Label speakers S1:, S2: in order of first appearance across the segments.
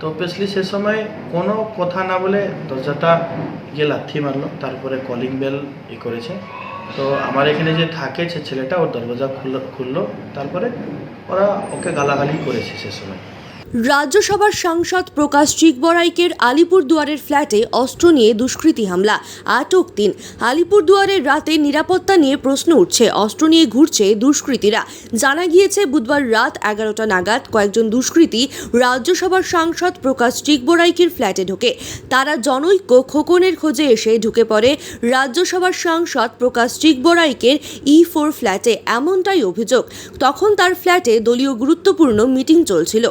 S1: তো অবভিয়াসলি সে সময় কোনো কথা না বলে দরজাটা গিয়ে লাথি মারলো, তারপরে কলিং বেল ই করেছে। তো আমার এখানে যে থাকে সে ছেলেটা, ওর দরজা খুললো খুললো, তারপরে ওরা ওকে গালাগালি করেছে সে সময়।
S2: রাজ্যসভার সাংসদ প্রকাশ চিকবরাইকের আলিপুরদুয়ারের ফ্ল্যাটে অস্ত্র নিয়ে দুষ্কৃতী হামলা, আটক তিন। আলিপুরদুয়ারের রাতে নিরাপত্তা নিয়ে প্রশ্ন উঠছে, অস্ত্র নিয়ে ঘুরছে দুষ্কৃতীরা। জানা গিয়েছে, বুধবার রাত এগারোটা নাগাদ কয়েকজন দুষ্কৃতী রাজ্যসভার সাংসদ প্রকাশ চিকবরাইকের ফ্ল্যাটে ঢোকে। তারা জনৈক্য খোকনের খোঁজে এসে ঢুকে পড়ে। রাজ্যসভার সাংসদ প্রকাশ চিকবরাইকের ই ফোর ফ্ল্যাটে এমনটাই অভিযোগ। তখন তার ফ্ল্যাটে দলীয় গুরুত্বপূর্ণ মিটিং চলছিল।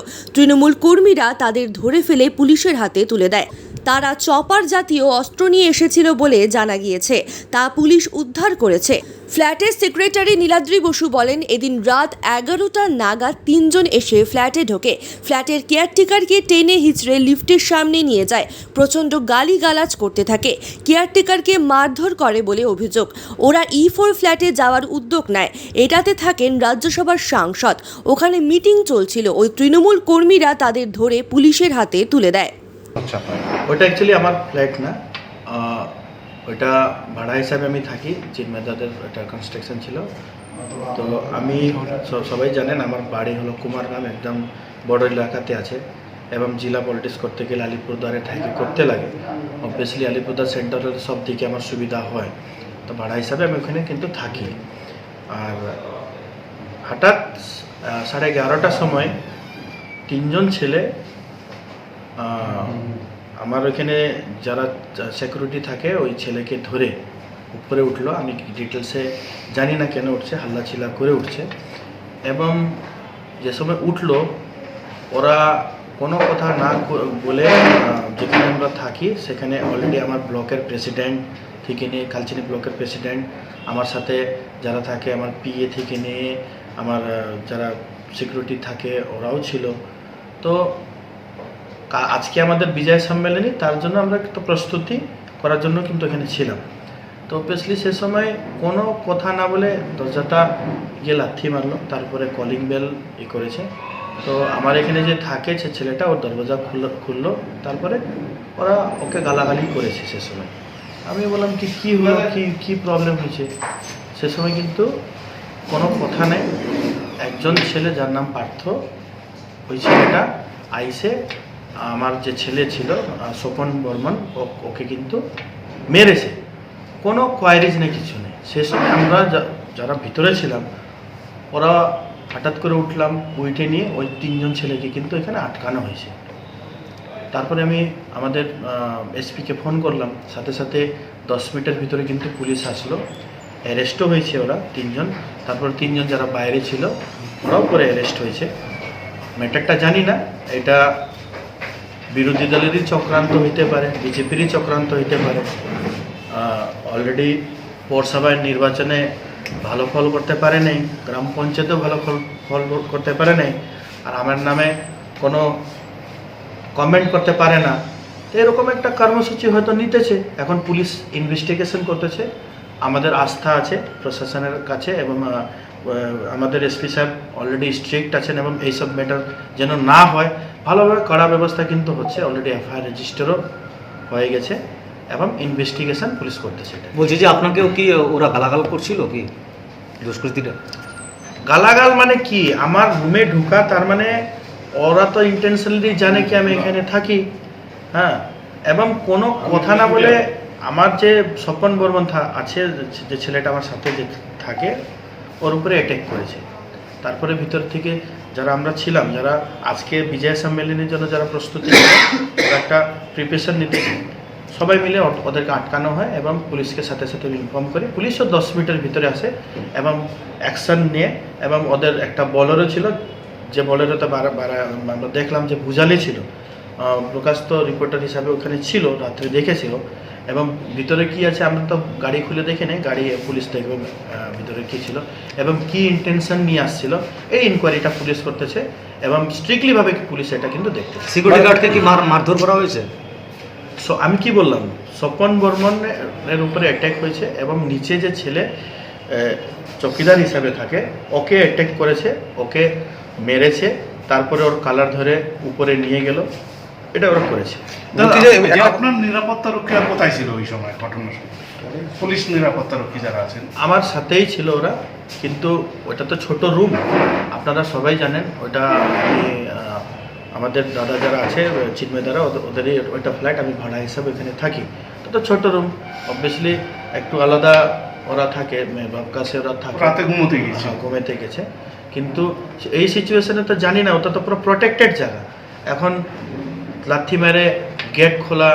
S2: তৃণমূল কর্মীরা তাদের ধরে ফেলে পুলিশের হাতে তুলে দেয়। তারা চপার জাতীয় অস্ত্র নিয়ে এসেছিল বলে জানা গিয়েছে। তা পুলিশ উদ্ধার করেছে। ফ্ল্যাটের সেক্রেটারি নীলাদ্রি বসু বলেন, এদিন রাত এগারোটা নাগাদ তিনজন এসে ফ্ল্যাটে ঢোকে। ফ্ল্যাটের কেয়ারটেকারকে টেনে হিচড়ে লিফটের সামনে নিয়ে যায়। প্রচণ্ড গালিগালাজ করতে থাকে। কেয়ারটেকারকে মারধর করে বলে অভিযোগ। ওরা ই ফোর ফ্ল্যাটে যাওয়ার উদ্যোগ নেয়। এটাতে থাকেন রাজ্যসভার সাংসদ। ওখানে মিটিং চলছিল। ওই তৃণমূল কর্মীরা তাদের ধরে পুলিশের হাতে তুলে দেয়।
S3: আচ্ছা
S1: ওটা অ্যাকচুয়ালি আমার ফ্ল্যাট না। ওটা ভাড়া হিসাবে আমি থাকি চিন্মেদাদের একটা কনস্ট্রাকশন ছিল। তো আমি সবাই জানেন আমার বাড়ি হলো কুমারগ্রাম একদম বড় এলাকাতে আছে। এবং জেলা পলিটিক্স করতে গেলে আলিপুরদুয়ারে থাকি করতে লাগে। অবভিয়াসলি আলিপুরদুয়ার সেন্টারের সব দিকে আমার সুবিধা হয়। তো ভাড়া হিসাবে আমি ওখানে কিন্তু থাকি। আর হঠাৎ সাড়ে এগারোটার সময় তিনজন ছেলে আমার ওখানে যারা সিকিউরিটি থাকে, ওই ছেলেকে ধরে উপরে উঠল। আমি ডিটেলসে জানি না কেন উঠছে হাল্লা চিল্লা করে উঠছে। এবং যে সময় উঠল, ওরা কোনো কথা না বলে যেখানে আমরা থাকি, সেখানে অলরেডি আমার ব্লকের প্রেসিডেন্ট থেকে নিয়ে, কালচিনি ব্লকের প্রেসিডেন্ট আমার সাথে যারা থাকে, আমার পিএ থেকে নিয়ে, আমার যারা সিকিউরিটি থাকে, ওরাও ছিল। তো আজকে আমাদের বিজয় সম্মেলনী, তার জন্য আমরা একটা প্রস্তুতি করার জন্য কিন্তু এখানে ছিলাম। তো অবভিয়াসলি সে সময় কোনো কথা না বলে দরজাটা গিয়ে লাথি মারলো, তারপরে কলিং বেল ই করেছে। তো আমার এখানে যে থাকে সে ছেলেটা, ওর দরজা খুললো খুললো, তারপরে ওরা ওকে গালাগালি করেছে সে সময়। আমি বললাম কি, কী হলো, কী কী প্রবলেম হয়েছে? সে সময় কিন্তু কোনো কথা নেই। একজন ছেলে যার নাম পার্থ, ওই ছেলেটা আইসে আমার যে ছেলে ছিল স্বপন বর্মন ওকে কিন্তু মেরেছে। কোনো কোয়ারিজ নেই, কিছু নেই। সে সময় আমরা যারা ভিতরে ছিলাম, ওরা হঠাৎ করে উঠলাম, উইটে নিয়ে ওই তিনজন ছেলেকে কিন্তু এখানে আটকানো হয়েছে। তারপরে আমি আমাদের এসপিকে ফোন করলাম। সাথে সাথে দশ মিনিটের ভিতরে কিন্তু পুলিশ আসলো। অ্যারেস্টও হয়েছে ওরা তিনজন। তারপর তিনজন যারা বাইরে ছিল, ওরাও পরে অ্যারেস্ট হয়েছে। ম্যাটারটা জানি না। এটা বিরোধী দলেরই চক্রান্ত হইতে পারে, বিজেপিরই চক্রান্ত হইতে পারে। অলরেডি পৌরসভায় নির্বাচনে ভালো ফল করতে পারে নাই, গ্রাম পঞ্চায়েতেও ভালো ফল ফল করতে পারে নাই, আর আমার নামে কোনো কমেন্ট করতে পারে না। এরকম একটা কর্মসূচি হয়তো নিতেছে। এখন পুলিশ ইনভেস্টিগেশন করতেছে। আমাদের আস্থা আছে প্রশাসনের কাছে এবং আমাদের এসপি সাহেব অলরেডি স্ট্রিক্ট আছেন এবং এইসব ম্যাটার যেন না হয় ভালোভাবে কড়া ব্যবস্থা কিন্তু হচ্ছে অলরেডি এফআইআর রেজিস্টারও হয়ে গেছে এবং ইনভেস্টিগেশন পুলিশ করতেছে এটা।
S3: বলছি যে আপনাকেও কি ওরা গালাগাল করছিল কি? দুষ্কৃতীরা?
S1: গালাগাল মানে কি? আমার রুমে ঢুকা তার মানে ওরা তো ইন্টেনশনালি জানে কি আমি এখানে থাকি হ্যাঁ? এবং কোনো কথা না বলে আমার যে স্বপন বর্মন আছে যে ছেলেটা আমার সাথে যে থাকে ওর উপরে অ্যাটাক করেছে। তারপরে ভিতর থেকে যারা আমরা ছিলাম, যারা আজকে বিজয় সম্মেলনের জন্য যারা প্রস্তুতি ওরা একটা প্রিপারেশন নিতেছে সবাই মিলে ওদেরকে আটকানো হয় এবং পুলিশকে সাথে সাথে ইনফর্ম করে, পুলিশও দশ মিনিটের ভিতরে আসে এবং অ্যাকশন নিয়ে এবং ওদের একটা বলারও ছিল, যে বলেরোতে আমরা দেখলাম যে ভুজালি ছিল। প্রকাশ তো রিপোর্টার হিসাবে ওখানে ছিল, রাত্রে দেখেছিল এবং ভিতরে কি আছে আমরা তো গাড়ি খুলে দেখে নেই গাড়ি পুলিশ দেখবে ভিতরে কি ছিল এবং কি ইন্টেনশন নিয়ে আসছিল এই ইনকোয়ারিটা পুলিশ করতেছে এবং স্ট্রিক্টলিভাবে পুলিশ এটা কিন্তু দেখতেছে।
S3: সিকিউরিটি গার্ডকে কি মার মারধর করা হয়েছে?
S1: সো আমি কি বললাম স্বপন বর্মনের উপরে অ্যাটাক হয়েছে এবং নিচে যে ছেলে চকিদার হিসাবে থাকে ওকে অ্যাটাক করেছে ওকে মেরেছে তারপরে ওর কালার ধরে উপরে নিয়ে গেল এটা ওরা করেছে।
S4: আপনার নিরাপত্তা রক্ষীরা কোথায় ছিল ওই সময় ঘটনার সময়? পুলিশ নিরাপত্তা রক্ষী যারা আছেন।
S1: আমার সাথেই ছিল ওরা কিন্তু ওটা তো ছোট রুম। আপনারা সবাই জানেন ওটা আমি আমাদের দাদা যারা আছে চিন্ময় দ্বারা ওদেরই ওইটা ফ্ল্যাট আমি ভাড়া হিসাবে এখানে থাকি। তো তো ছোট রুম। অবভিয়াসলি একটু আলাদা ওরা থাকে কাছে ওরা থাকে।
S4: রাতে ঘুমোতে গিয়েছে
S1: হ্যাঁ, ঘুমেতে গেছে। কিন্তু এই সিচুয়েশনে তো জানি না ওটা তো পুরো প্রোটেক্টেড জায়গা। এখন লাথি মেরে গেট খোলা।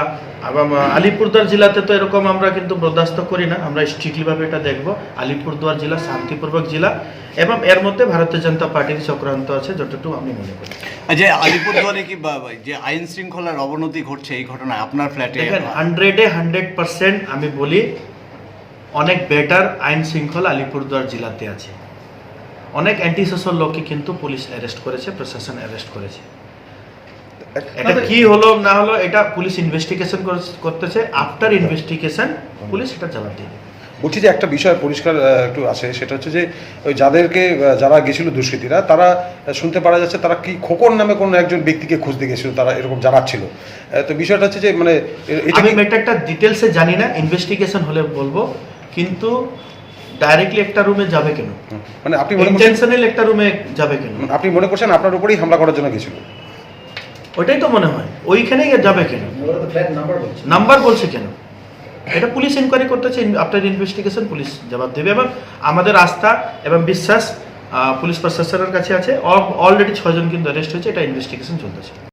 S1: এবং আলিপুরদুয়ার জেলাতে তো এরকম আমরা কিন্তু বরদাস্ত করি না আমরা স্ট্রিক্টলিভাবে এটা দেখব। আলিপুরদুয়ার জেলা শান্তিপূর্বক জেলা এবং এর মধ্যে ভারতীয় জনতা পার্টির চক্রান্ত আছে যতটুকু আমি মনে করি।
S5: যে আলিপুরদুয়ারে কি যে আইন শৃঙ্খলার অবনতি ঘটছে এই ঘটনায় আপনার ফ্ল্যাটে
S1: দেখেন হান্ড্রেডে হান্ড্রেড পার্সেন্ট আমি বলি অনেক বেটার আইন শৃঙ্খলা আলিপুরদুয়ার জেলাতে আছে। অনেক অ্যান্টি সোশ্যাল লোককে কিন্তু পুলিশ অ্যারেস্ট করেছে প্রশাসন অ্যারেস্ট করেছে। এটা কি হলো না হলো এটা পুলিশ ইনভেস্টিগেশন করতেছে। আফটার ইনভেস্টিগেশন পুলিশ এটা জবাব দেবে।
S6: বলছি যে একটা বিষয় পরিষ্কার একটু আছে সেটা হচ্ছে যে ওই যাদেরকে যারা গেছিল দুষ্কৃতীরা তারা শুনতে পারা যাচ্ছে তারা কি খোকন নামে কোনো একজন ব্যক্তিকে খুঁজতে গেছিল তারা এরকম জানাচ্ছিল। তো বিষয়টা হচ্ছে যে মানে এটা
S1: আমি
S6: কি-
S1: ম্যাটারটা ডিটেলসে জানি না ইনভেস্টিগেশন হলে বলব কিন্তু ডাইরেক্টলি একটা রুমে যাবে কেন?
S6: মানে আপনি মনে
S1: ইন্টেনশনাল একটা রুমে যাবে কেন?
S6: আপনি মনে করছেন আপনার উপরেই হামলা করার জন্য গেছিল?
S1: ওইটাই তো মনে হয়। ওইখানেই যাবে কেন? নাম্বার বলছে। কেন? এটা পুলিশ ইনকোয়ারি করতেছে আফটার ইনভেস্টিগেশন পুলিশ জবাব দেবে। এবং আমাদের আস্থা এবং বিশ্বাস পুলিশ প্রশাসনের কাছে আছে। অলরেডি ছজন কিন্তু অ্যারেস্ট হয়েছে এটা ইনভেস্টিগেশন চলতেছে।